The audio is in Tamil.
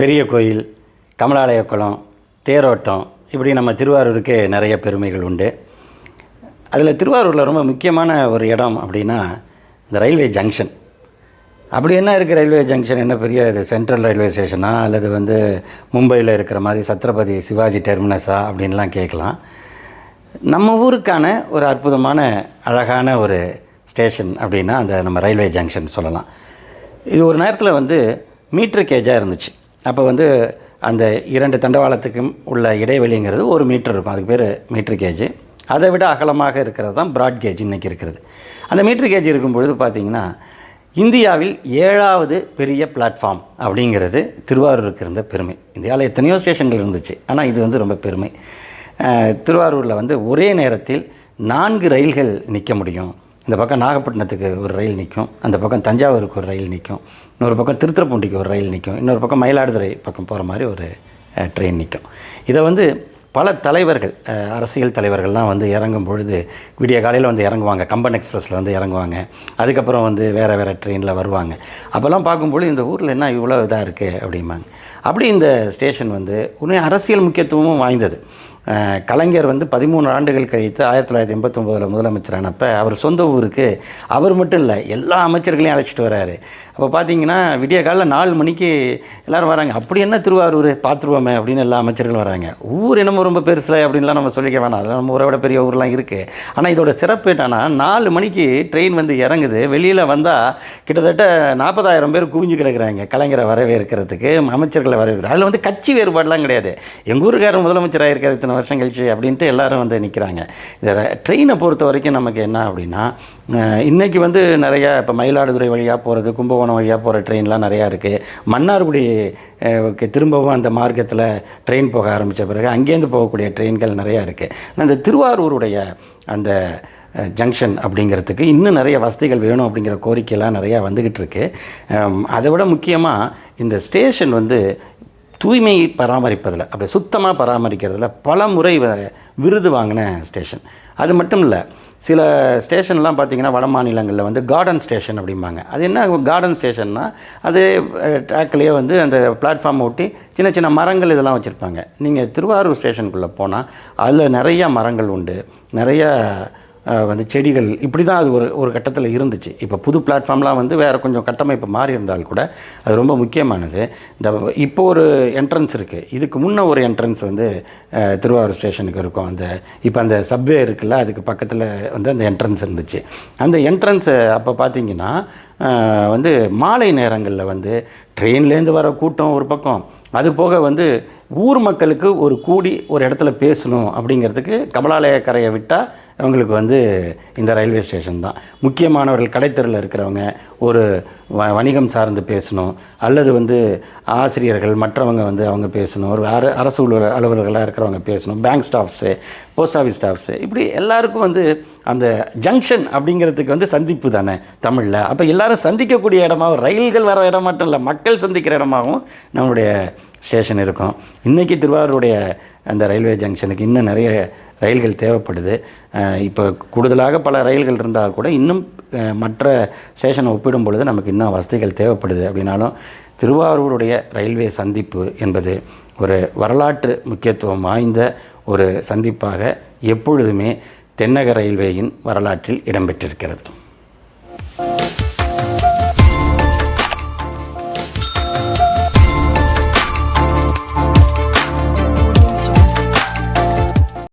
பெரிய கோயில் கமலாலய குளம் தேரோட்டம் இப்படி நம்ம திருவாரூருக்கு நிறைய பெருமைகள் உண்டு. அதில் திருவாரூரில் ரொம்ப முக்கியமான ஒரு இடம் அப்படின்னா இந்த ரயில்வே ஜங்ஷன். அப்படி என்ன இருக்குது ரயில்வே ஜங்ஷன்? என்ன பெரிய இது சென்ட்ரல் ரயில்வே ஸ்டேஷனா? அல்லது வந்து மும்பையில் இருக்கிற மாதிரி சத்ரபதி சிவாஜி டெர்மினஸா? அப்படின்லாம் கேட்கலாம். நம்ம ஊருக்கான ஒரு அற்புதமான அழகான ஒரு ஸ்டேஷன் அப்படின்னா அந்த நம்ம ரயில்வே ஜங்ஷன் சொல்லலாம். இது ஒரு நேரத்தில் வந்து மீட்ரு கேஜாக இருந்துச்சு. அப்போ வந்து அந்த இரண்டு தண்டவாளத்துக்கும் உள்ள இடைவெளிங்கிறது ஒரு மீட்டர் இருக்கும். அதுக்கு பேர் மீட்ரு கேஜ். அதை விட அகலமாக இருக்கிறது தான் ப்ராட் கேஜ் இன்றைக்கி இருக்கிறது. அந்த மீட்ரு கேஜ் இருக்கும் பொழுது பார்த்திங்கன்னா இந்தியாவில் ஏழாவது பெரிய பிளாட்ஃபார்ம் அப்படிங்கிறது திருவாரூருக்கு இருந்த பெருமை. இந்தியாவில் எத்தனையோ ஸ்டேஷன்கள் இருந்துச்சு. ஆனால் இது வந்து ரொம்ப பெருமை. திருவாரூரில் வந்து ஒரே நேரத்தில் நான்கு ரயில்கள் நிற்க முடியும். இந்த பக்கம் நாகப்பட்டினத்துக்கு ஒரு ரயில் நிற்கும் அந்த பக்கம் தஞ்சாவூருக்கு ஒரு ரயில் நிற்கும் இன்னொரு பக்கம் திருத்துறைப்பூண்டிக்கு ஒரு ரயில் நிற்கும் இன்னொரு பக்கம் மயிலாடுதுறை பக்கம் போகிற மாதிரி ஒரு ட்ரெயின் நிற்கும். இதை வந்து பல தலைவர்கள் அரசியல் தலைவர்கள்லாம் வந்து இறங்கும் பொழுது விடிய காலையில் வந்து இறங்குவாங்க. கம்பன் எக்ஸ்பிரஸில் வந்து இறங்குவாங்க. அதுக்கப்புறம் வந்து வேறு வேறு ட்ரெயினில் வருவாங்க. அப்போல்லாம் பார்க்கும்பொழுது இந்த ஊரில் என்ன இவ்வளோ இதாக இருக்குது அப்படிம்பாங்க. அப்படி இந்த ஸ்டேஷன் வந்து உண்மை அரசியல் முக்கியத்துவமும் வாய்ந்தது. கலைஞர் வந்து பதிமூணு ஆண்டுகள் கழித்து ஆயிரத்தி தொள்ளாயிரத்தி எண்பத்தொம்போதில் முதலமைச்சரானப்போ அவர் சொந்த ஊருக்கு அவர் மட்டும் இல்லை எல்லா அமைச்சர்களையும் அழைச்சிட்டு வராரு. அப்போ பார்த்தீங்கன்னா விடிய காலையில் நாலு மணிக்கு எல்லோரும் வராங்க. அப்படி என்ன திருவாரூர்? பார்த்துருவோமே அப்படின்னு எல்லா அமைச்சர்களும் வராங்க. ஊர் என்னமோ ரொம்ப பெருசு அப்படின்லாம் நம்ம சொல்லிக்க வேணாம். அதெல்லாம் நம்ம ஊரை விட பெரிய ஊர்லாம் இருக்குது ஆனால் இதோட சிறப்பு என்னன்னா நாலு மணிக்கு ட்ரெயின் வந்து இறங்குது. வெளியில் வந்தால் கிட்டத்தட்ட நாற்பதாயிரம் பேர் குவிஞ்சு கிடக்குறாங்க கலைஞரை வரவேற்கிறதுக்கு அமைச்சர்களை வரவேற்கிறது அதில் வந்து கட்சி வேறுபாடுலாம் கிடையாது. எங்கள் ஊருக்காரர் முதலமைச்சராக இருக்கார் இத்தனை வருஷம் கழிச்சு அப்படின்ட்டு எல்லாரும் வந்து நிற்கிறாங்க இதில் ட்ரெயினை பொறுத்த வரைக்கும் நமக்கு என்ன அப்படின்னா இன்றைக்கி வந்து நிறையா இப்போ மயிலாடுதுறை வழியாக போகிறது கும்பகோணம் வழியாக போகிற ட்ரெயின்லாம் நிறையா இருக்குது மன்னார்குடி திரும்பவும் அந்த மார்க்கத்தில் ட்ரெயின் போக ஆரம்பித்த பிறகு அங்கேருந்து போகக்கூடிய ட்ரெயின்கள் நிறையா இருக்குது அந்த திருவாரூருடைய அந்த ஜங்ஷன் அப்படிங்கிறதுக்கு இன்னும் நிறைய வசதிகள் வேணும் அப்படிங்கிற கோரிக்கையெல்லாம் நிறையா வந்துக்கிட்டு இருக்கு. அதை விட முக்கியமாக இந்த ஸ்டேஷன் வந்து தூய்மை பராமரிப்பதில் அப்படி சுத்தமாக பராமரிக்கிறதுல பல முறை விருது வாங்கின ஸ்டேஷன். அது மட்டும் இல்லை சில ஸ்டேஷன்லாம் பார்த்தீங்கன்னா வட மாநிலங்களில் வந்து கார்டன் ஸ்டேஷன் அப்படிம்பாங்க. அது என்ன கார்டன் ஸ்டேஷன்னா அது ட்ராக்லேயே வந்து அந்த பிளாட்ஃபார்ம் ஒட்டி சின்ன சின்ன மரங்கள் இதெல்லாம் வச்சுருப்பாங்க. நீங்கள் திருவாரூர் ஸ்டேஷனுக்குள்ளே போனால் அதில் நிறையா மரங்கள் உண்டு. நிறையா வந்து செடிகள் இப்படி தான் அது ஒரு ஒரு கட்டத்தில் இருந்துச்சு. இப்போ புது பிளாட்ஃபார்ம்லாம் வந்து வேறு கொஞ்சம் கட்டமைப்பு மாறி இருந்தால் கூட அது ரொம்ப முக்கியமானது. இந்த இப்போ ஒரு என்ட்ரன்ஸ் இருக்குது இதுக்கு முன்ன ஒரு என்ட்ரன்ஸ் வந்து திருவாரூர் ஸ்டேஷனுக்கு இருக்கும். அந்த இப்போ அந்த சப்வே இருக்குல்ல அதுக்கு பக்கத்தில் வந்து அந்த என்ட்ரன்ஸ் இருந்துச்சு. அந்த என்ட்ரன்ஸு அப்போ பார்த்தீங்கன்னா வந்து மாலை நேரங்களில் வந்து ட்ரெயின்லேருந்து வர கூட்டம் ஒரு பக்கம். அது போக வந்து ஊர் மக்களுக்கு ஒரு கூடி ஒரு இடத்துல பேசணும் அப்படிங்கிறதுக்கு கமலாலய கரையை விட்டால் அவங்களுக்கு வந்து இந்த ரயில்வே ஸ்டேஷன் தான். முக்கியமானவர்கள் கடைத்தெருவில் இருக்கிறவங்க ஒரு வ வணிகம் சார்ந்து பேசணும் அல்லது வந்து ஆசிரியர்கள் மற்றவங்க வந்து அவங்க பேசணும் ஒரு அர அரசு அலுவலர்களாக இருக்கிறவங்க பேசணும் bank staffs post office staffs இப்படி எல்லாருக்கும் வந்து அந்த ஜங்ஷன் அப்படிங்கிறதுக்கு வந்து சந்திப்பு தானே தமிழில். அப்போ எல்லாரும் சந்திக்கக்கூடிய இடமாவும் ரயில்கள் வர இடம் மட்டும் இல்லை மக்கள் சந்திக்கிற இடமாகவும் நம்மளுடைய ஸ்டேஷன் இருக்கும். இன்றைக்கி திருவாரூருடைய அந்த ரயில்வே ஜங்ஷனுக்கு இன்னும் நிறைய ரயில்கள் தேவைப்படுது. இப்போ கூடுதலாக பல ரயில்கள் இருந்தால் கூட இன்னும் மற்ற ஸ்டேஷனை ஒப்பிடும் பொழுது நமக்கு இன்னும் வசதிகள் தேவைப்படுது. அப்படின்னாலும் திருவாரூருடைய ரயில்வே சந்திப்பு என்பது ஒரு வரலாற்று முக்கியத்துவம் வாய்ந்த ஒரு சந்திப்பாக எப்பொழுதுமே தென்னக ரயில்வேயின் வரலாற்றில் இடம்பெற்றிருக்கிறது.